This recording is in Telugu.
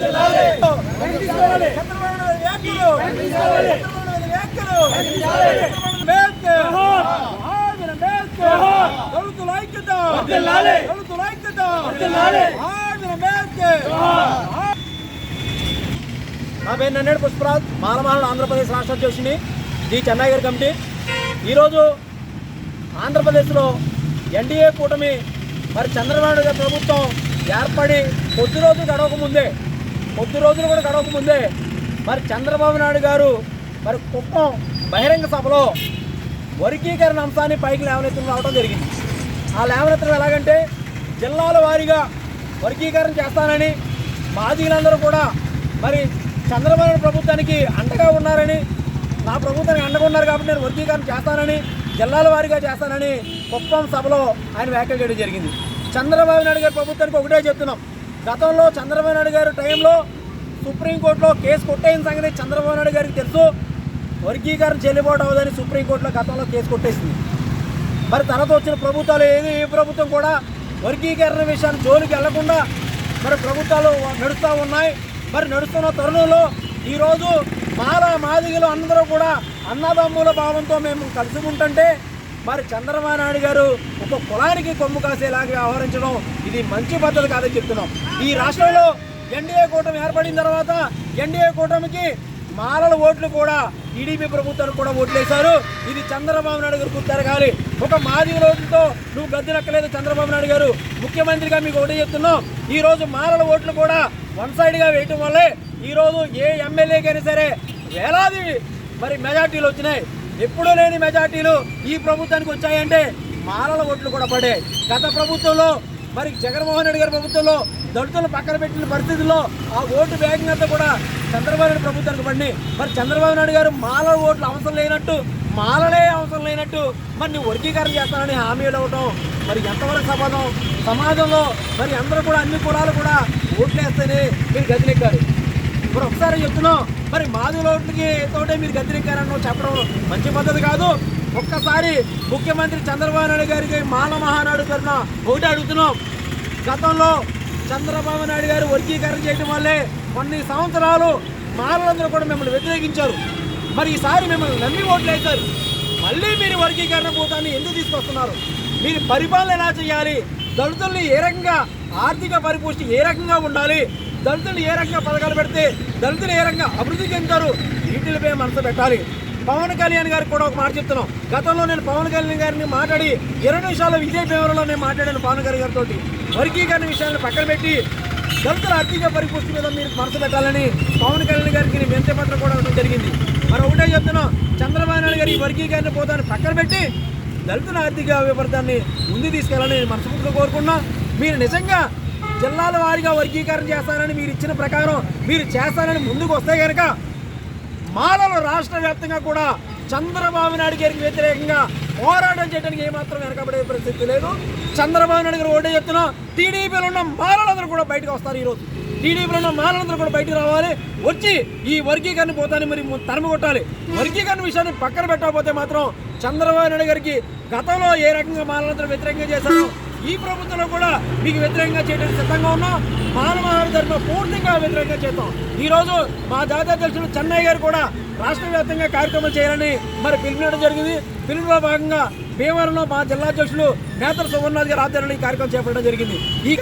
నా పేరు నన్నేడు పుష్పరాజ్ మాలమహల్ ఆంధ్రప్రదేశ్ రాష్ట్ర అధ్యక్షుని ది చెన్నై గారి కమిటీ ఈరోజు ఆంధ్రప్రదేశ్లో ఎన్డీఏ కూటమి మరి చంద్రబాబు గారి ప్రభుత్వం ఏర్పడి కొద్ది రోజులు గడవక ముందే కొద్ది రోజులు కూడా గడవకముందే మరి చంద్రబాబు నాయుడు గారు మరి కుప్పం బహిరంగ సభలో వర్గీకరణ అంశాన్ని పైకి లేవనెత్తులు రావడం జరిగింది. ఆ లేవనెత్తడం ఎలాగంటే జిల్లాల వారీగా వర్గీకరణ చేస్తానని మాజీలందరూ కూడా మరి చంద్రబాబు నాయుడు ప్రభుత్వానికి అండగా ఉన్నారని నా ప్రభుత్వానికి అండగా ఉన్నారు కాబట్టి నేను వర్గీకరణ చేస్తానని జిల్లాల వారీగా చేస్తానని కుప్పం సభలో ఆయన వ్యాఖ్య చేయడం జరిగింది. చంద్రబాబు నాయుడు గారి ప్రభుత్వానికి ఒకటే చెప్తున్నాం. గతంలో చంద్రబాబు నాయుడు గారి టైంలో సుప్రీంకోర్టులో కేసు కొట్టేసిన సంగతి చంద్రబాబు నాయుడు గారికి తెలుసు. వర్గీకరణ చెల్లుబాటు అవ్వదని సుప్రీంకోర్టులో గతంలో కేసు కొట్టేసింది. మరి తర్వాత వచ్చిన ప్రభుత్వాలు ఏది? ఏ ప్రభుత్వం కూడా వర్గీకరణ విషయాన్ని జోలికి వెళ్ళకుండా మరి ప్రభుత్వాలు నడుస్తూ ఉన్నాయి. మరి నడుస్తున్న తరుణంలో ఈరోజు మాల మాదిగలు అందరూ కూడా అన్నదమ్ముల భావంతో మేము కలిసి ఉంటుంటే మరి చంద్రబాబు నాయుడు గారు ఒక కులానికి కొమ్ము కాసేలాగా వ్యవహరించడం ఇది మంచి పద్ధతి కాదని చెప్తున్నాం. ఈ రాష్ట్రంలో ఎన్డీఏ కూటమి ఏర్పడిన తర్వాత ఎన్డీఏ కూటమికి మాలల ఓట్లు కూడా టీడీపీ ప్రభుత్వానికి కూడా ఓట్లేశారు. ఇది చంద్రబాబు నాయుడు గారు గుర్తెరగాలి ఒక మాది ఓట్లతో నువ్వు గద్దెనక్కలేదు చంద్రబాబు నాయుడు గారు. ముఖ్యమంత్రిగా మీకు ఒకటి చెప్తున్నాం. ఈరోజు మాలల ఓట్లు కూడా వన్ సైడ్గా వేయటం వల్లే ఈ రోజు ఏ ఎమ్మెల్యేకైనా సరే వేలాది మరి మెజార్టీలు వచ్చినాయి. ఎప్పుడూ లేని మెజార్టీలు ఈ ప్రభుత్వానికి వచ్చాయంటే మాలల ఓట్లు కూడా పడాయి గత ప్రభుత్వంలో మరి జగన్మోహన్ రెడ్డి గారి ప్రభుత్వంలో దళితులు పక్కన పెట్టిన పరిస్థితుల్లో ఆ ఓటు బ్యాంకింగ్ అంతా కూడా చంద్రబాబు నాయుడు ప్రభుత్వానికి పడి మరి చంద్రబాబు నాయుడు గారు మాలల ఓట్లు అవసరం లేనట్టు మాలలే అవసరం లేనట్టు మరి నువ్వు వర్గీకరణ చేస్తానని హామీలు అవ్వటం మరి ఎంతవరకు సమాజం సమాజంలో మరి అందరూ కూడా అన్ని కులాలు కూడా ఓట్లు వేస్తేనే మీరు గదిలెక్కారు మరి ఒకసారి చెప్తున్నాం మరి మాది ఓట్లకి తోటే మీరు గద్దెనెక్కారని చెప్పడం మంచి పద్ధతి కాదు. ఒక్కసారి ముఖ్యమంత్రి చంద్రబాబు నాయుడు గారికి మాల మహానాడు తరఫున ఒకటి అడుగుతున్నాం. గతంలో చంద్రబాబు నాయుడు గారు వర్గీకరణ చేయడం వల్లే కొన్ని సంవత్సరాలు మానవులందరూ కూడా మిమ్మల్ని వ్యతిరేకించారు. మరి ఈసారి మిమ్మల్ని నమ్మి ఓట్లు వేశారు. మళ్ళీ మీరు వర్గీకరణ పోతాన్ని ఎందుకు తీసుకొస్తున్నారు? మీరు పరిపాలన ఎలా చేయాలి? దళితుల్ని ఏ రకంగా ఆర్థిక పరిపుష్టి ఏ రకంగా ఉండాలి? దళితులు ఏ రకంగా పథకాలు పెడితే దళితులు ఏ రకంగా అభివృద్ధి చెందుతారు? వీటిపై మనసు పెట్టాలి. పవన్ కళ్యాణ్ గారికి కూడా ఒక మాట చెప్తున్నాం. గతంలో నేను పవన్ కళ్యాణ్ గారిని మాట్లాడి ఇరవై నిమిషాల విజయ భీమవరంలో నేను మాట్లాడాను పవన్ కళ్యాణ్ గారితో వర్గీకరణ విషయాన్ని పక్కన పెట్టి దళితుల ఆర్థిక పరిపుష్టి మీద మీరు మనసు పెట్టాలని పవన్ కళ్యాణ్ గారికి నేను పత్రం కూడా జరిగింది. మరి ఒకటే చెప్తున్నాం చంద్రబాబు నాయుడు గారి వర్గీకరణ పోతాన్ని పక్కన పెట్టి దళితుల ఆర్థిక విపరీతాన్ని ముందు తీసుకెళ్ళాలని నేను మనస్ఫూర్తిగా కోరుకున్నా మీరు నిజంగా జిల్లాల వారీగా వర్గీకరణ చేస్తారని మీరు ఇచ్చిన ప్రకారం మీరు చేస్తారని ముందుకు వస్తే కనుక మాలలు రాష్ట్ర వ్యాప్తంగా కూడా చంద్రబాబు నాయుడు గారికి వ్యతిరేకంగా పోరాటం చేయడానికి ఏమాత్రం వెనకబడే పరిస్థితి లేదు. చంద్రబాబు నాయుడు గారు ఒకటే చెప్తున్నా టీడీపీలో ఉన్న మాలలందరూ కూడా బయటకు వస్తారు ఈరోజు. టీడీపీలో ఉన్న మాలలందరూ కూడా బయటకు రావాలి. వచ్చి ఈ వర్గీకరణ పోతాన్ని మరి తరిమి కొట్టాలి. వర్గీకరణ విషయాన్ని పక్కన పెట్టకపోతే మాత్రం చంద్రబాబు నాయుడు గారికి గతంలో ఏ రకంగా మాలలందరూ వ్యతిరేకంగా చేశారో ఈ ప్రభుత్వంలో కూడా మీకు వ్యతిరేకంగా చేయడానికి సిద్ధంగా ఉన్నాం మానవహార ధర్మ పూర్తిగా వ్యతిరేకంగా చేద్దాం ఈరోజు మా దాదా తెలిసిన చెన్నై గారు కూడా రాష్ట్ర వ్యాప్తంగా కార్యక్రమం చేయాలని మరి పిలిపినట్టు జరిగింది పిలుపులో భాగంగా భీమవరంలో మా జిల్లా అధ్యక్షులు నేతల సువర్ణాథ్ గారి ఆధ్వర్యంలో ఈ కార్యక్రమం చేపట్టడం జరిగింది ఈ